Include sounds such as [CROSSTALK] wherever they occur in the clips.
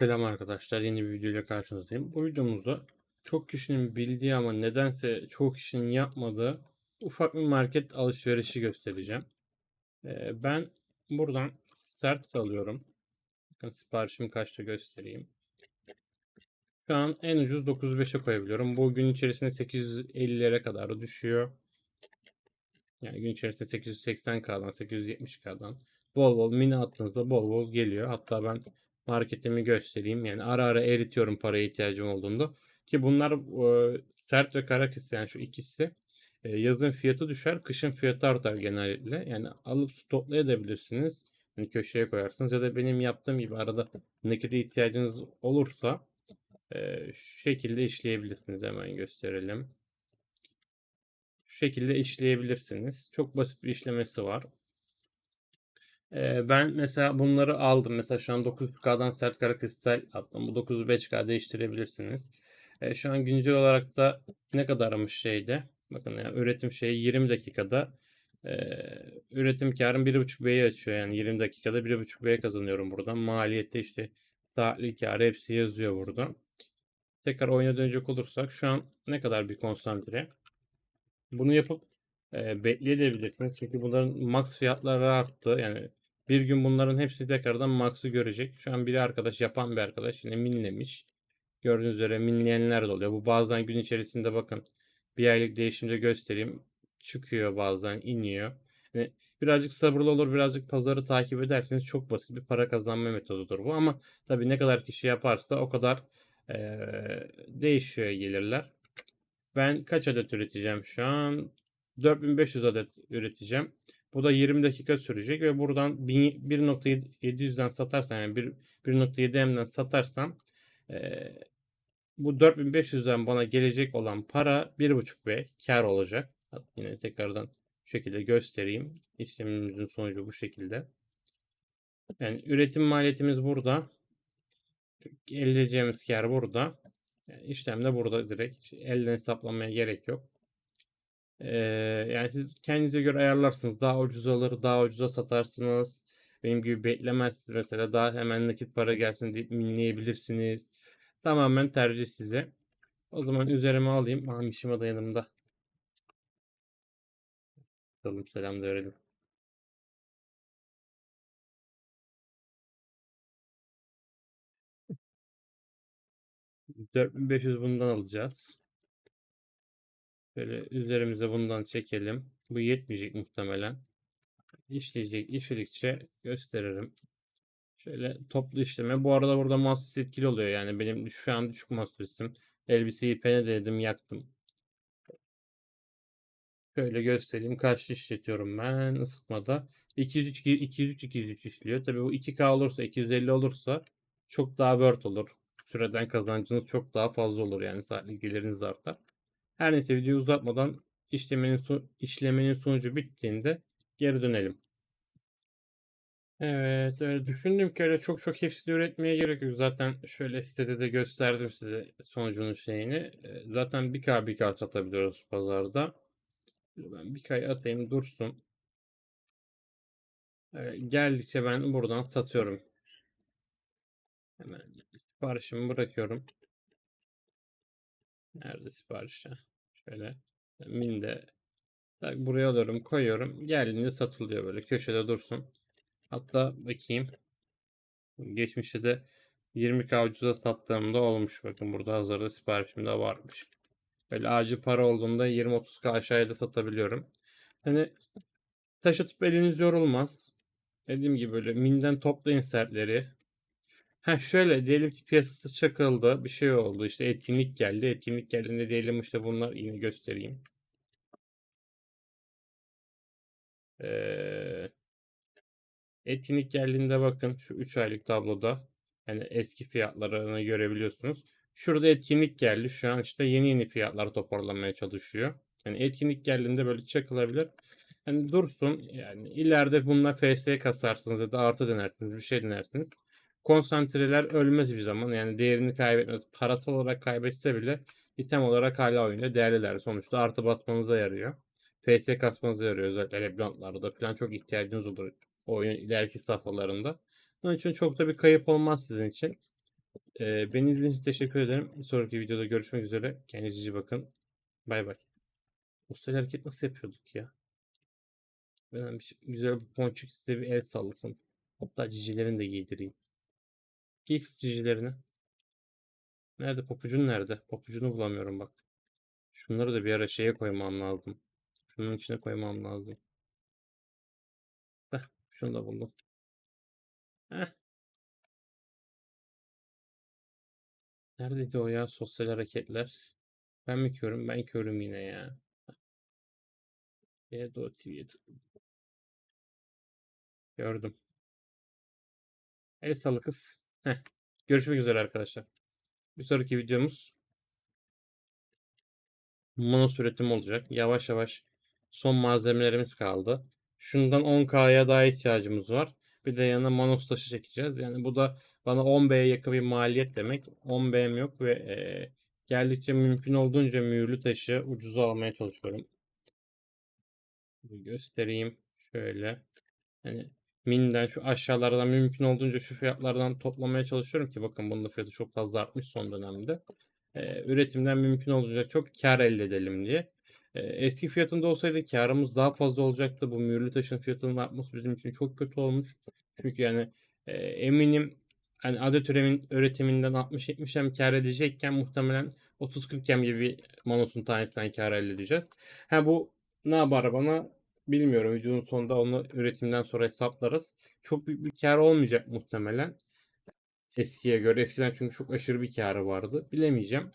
Selam arkadaşlar, yeni bir videoyla karşınızdayım. Bu videomuzda çok kişinin bildiği ama nedense çoğu kişinin yapmadığı ufak bir market alışverişi göstereceğim. Ee, ben buradan sert alıyorum. Bakın siparişim kaçta göstereyim. Şu an en ucuz 9.5'e koyabiliyorum. Bu gün içerisinde 850'lere kadar düşüyor. Yani gün içerisinde 880K'dan 870K'dan bol bol mini attığınızda bol bol geliyor. Hatta ben marketimi göstereyim. Yani ara ara eritiyorum paraya ihtiyacım olduğunda. Ki bunlar e, sert ve kara kız yani şu ikisi e, yazın fiyatı düşer, kışın fiyatı artar genellikle. Yani alıp stoklayabilirsiniz. Hani köşeye koyarsınız ya da benim yaptığım gibi arada nakite ihtiyacınız olursa e, şu şekilde işleyebilirsiniz. Hemen gösterelim. Şu şekilde işleyebilirsiniz. Çok basit bir işlemesi var. Ben mesela bunları aldım. Mesela şu an 9K'dan sert kara kristal attım. Bu 905K değiştirebilirsiniz. Şu an güncel olarak da ne kadarmış şeyde? Bakın yani üretim şeyi 20 dakikada e, üretim karım 1.5B'yi açıyor. Yani 20 dakikada 1.5B kazanıyorum buradan. Maliyette işte saatlik kar hepsi yazıyor burada. Tekrar oyuna dönecek olursak şu an ne kadar bir konsantre? Bunu yapıp e, bekleyebilirsiniz. Çünkü bunların max fiyatları arttı. Yani bir gün bunların hepsi tekrardan max'ı görecek. Şu an biri arkadaş yapan bir arkadaş yine minlemiş. Gördüğünüz üzere minleyenler de oluyor. Bu bazen gün içerisinde bakın bir aylık değişimde göstereyim. Çıkıyor bazen iniyor. Yani birazcık sabırlı olur birazcık pazarı takip ederseniz çok basit bir para kazanma metodudur bu. Ama tabii ne kadar kişi yaparsa o kadar e, değişiyor gelirler. Ben kaç adet üreteceğim şu an? 4500 adet üreteceğim. Bu da 20 dakika sürecek ve buradan 1.700'den satarsam yani 1.7M'den satarsam e, bu 4500'den bana gelecek olan para 1.5B kar olacak. Yine tekrardan şu şekilde göstereyim. İşlemimizin sonucu bu şekilde. Yani üretim maliyetimiz burada. Elde edeceğimiz kar burada. Yani işlem de burada direkt. Elden hesaplamaya gerek yok. Ee, yani siz kendinize göre ayarlarsınız. Daha ucuz alır, daha ucuza satarsınız. Benim gibi beklemezsiniz mesela. Daha hemen nakit para gelsin deyip minleyebilirsiniz. Tamamen tercih size. O zaman üzerime alayım. Aha da yanımda. Bakalım selam da verelim. ...4500 bundan alacağız. Böyle üzerimize bundan çekelim. Bu yetmeyecek muhtemelen. İşleyecek, işledikçe gösteririm. Şöyle toplu işleme. Bu arada burada master etkili oluyor. Yani benim şu an düşük master Elbiseyi pene yaktım. Şöyle göstereyim. Kaç işletiyorum ben ısıtmada. 203 203 203 işliyor. Tabii bu 2K olursa 250 olursa çok daha word olur. Süreden kazancınız çok daha fazla olur. Yani saatlik geliriniz artar. Her neyse videoyu uzatmadan işlemenin, işlemenin sonucu bittiğinde geri dönelim. Evet, öyle düşündüm ki öyle çok çok hepsini üretmeye gerek yok. Zaten şöyle sitede de gösterdim size sonucunun şeyini. Zaten bir k bir k satabiliyoruz pazarda. Ben bir kay atayım dursun. geldikçe ben buradan satıyorum. Hemen siparişimi bırakıyorum. Nerede siparişe? Şöyle minde buraya alıyorum koyuyorum. Geldiğinde satılıyor böyle köşede dursun. Hatta bakayım. Geçmişte de 20k ucuza sattığımda olmuş. Bakın burada hazırda siparişimde varmış. Böyle acil para olduğunda 20-30k aşağıya da satabiliyorum. Hani taşıtıp eliniz yorulmaz. Dediğim gibi böyle minden toplayın sertleri. Ha şöyle diyelim ki piyasası çakıldı. Bir şey oldu. işte etkinlik geldi. Etkinlik geldiğinde diyelim işte bunlar yine göstereyim. Ee, etkinlik geldiğinde bakın şu 3 aylık tabloda yani eski fiyatlarını görebiliyorsunuz. Şurada etkinlik geldi. Şu an işte yeni yeni fiyatlar toparlanmaya çalışıyor. Yani etkinlik geldiğinde böyle çakılabilir. Hani dursun yani ileride bununla FS kasarsınız ya da artı denersiniz bir şey denersiniz. Konsantreler ölmez bir zaman yani değerini kaybetmez. Parasal olarak kaybetse bile item olarak hala oyunda değerliler. Sonuçta artı basmanıza yarıyor. FS kasmanıza yarıyor özellikle Reblantlarda falan çok ihtiyacınız olur oyunun ileriki safhalarında. Onun için çok da bir kayıp olmaz sizin için. Ee, beni izlediğiniz için teşekkür ederim. Bir sonraki videoda görüşmek üzere. Kendinize iyi bakın. Bay bay. Usta hareket nasıl yapıyorduk ya? Ben bir şey- güzel bir ponçik size bir el sallasın. Hatta cicilerini de giydireyim. Kız cicilerini. Nerede papucun nerede? Papucunu bulamıyorum bak. Şunları da bir ara şeye koymam lazım. Şunun içine koymam lazım. Heh, şunu da buldum. Heh. Neredeydi o ya sosyal hareketler? Ben mi körüm? Ben körüm yine ya. Edo TV'ye tıkladım. Gördüm. El salı kız. Heh. Görüşmek üzere arkadaşlar. Bir sonraki videomuz monos üretim olacak. Yavaş yavaş son malzemelerimiz kaldı. Şundan 10K'ya daha ihtiyacımız var. Bir de yanına monos taşı çekeceğiz. Yani bu da bana 10B'ye yakın bir maliyet demek. 10B'm yok ve e, geldikçe mümkün olduğunca mühürlü taşı ucuza almaya çalışıyorum. Göstereyim. Şöyle. Yani Min'den şu aşağılardan mümkün olduğunca şu fiyatlardan toplamaya çalışıyorum ki bakın bunun da fiyatı çok fazla artmış son dönemde. Ee, üretimden mümkün olduğunca çok kar elde edelim diye. Ee, eski fiyatında olsaydı karımız daha fazla olacaktı. Bu mühürlü taşın fiyatının artması bizim için çok kötü olmuş. Çünkü yani e, eminim hani adet üretiminden 60-70 hem kar edecekken muhtemelen 30-40 hem gibi bir monosun tanesinden kar elde edeceğiz. Ha bu ne yapar bana bilmiyorum. Videonun sonunda onu üretimden sonra hesaplarız. Çok büyük bir kar olmayacak muhtemelen. Eskiye göre. Eskiden çünkü çok aşırı bir karı vardı. Bilemeyeceğim.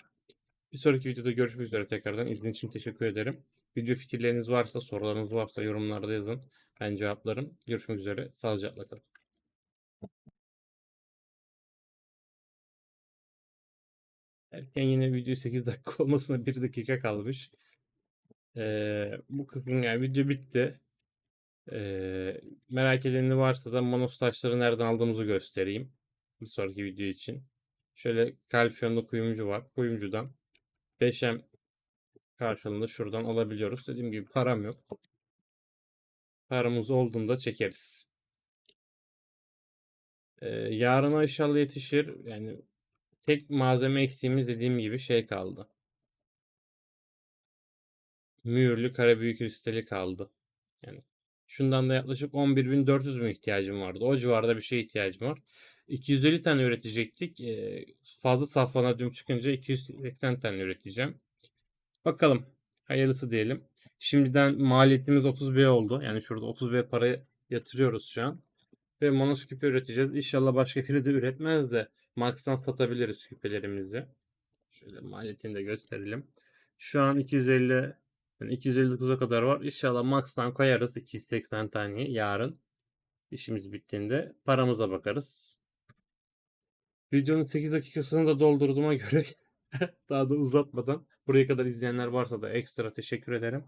Bir sonraki videoda görüşmek üzere tekrardan. İzlediğiniz için teşekkür ederim. Video fikirleriniz varsa, sorularınız varsa yorumlarda yazın. Ben cevaplarım. Görüşmek üzere. Sağlıcakla kalın. Erken yine video 8 dakika [LAUGHS] olmasına 1 dakika kalmış. Ee, bu kısım yani video bitti. Ee, merak edeni varsa da monos taşları nereden aldığımızı göstereyim. Bir sonraki video için. Şöyle kalsiyonlu kuyumcu var. Kuyumcudan 5M karşılığında şuradan alabiliyoruz. Dediğim gibi param yok. Paramız olduğunda çekeriz. Ee, yarına inşallah yetişir. Yani tek malzeme eksiğimiz dediğim gibi şey kaldı. Mühürlü kara büyük kristali kaldı. Yani şundan da yaklaşık 11.400 mü ihtiyacım vardı. O civarda bir şeye ihtiyacım var. 250 tane üretecektik. Fazla saf vanadyum çıkınca 280 tane üreteceğim. Bakalım. Hayırlısı diyelim. Şimdiden maliyetimiz 30B oldu. Yani şurada 30B para yatırıyoruz şu an. Ve monos küpe üreteceğiz. İnşallah başka biri de üretmez de Max'tan satabiliriz küpelerimizi. Şöyle maliyetini de gösterelim. Şu an 250 yani 259'a kadar var. İnşallah Max'tan koyarız 280 tane yarın. İşimiz bittiğinde paramıza bakarız. Videonun 8 dakikasını da doldurduğuma göre [LAUGHS] daha da uzatmadan buraya kadar izleyenler varsa da ekstra teşekkür ederim.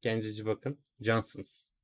Kendinize bakın. Cansınız.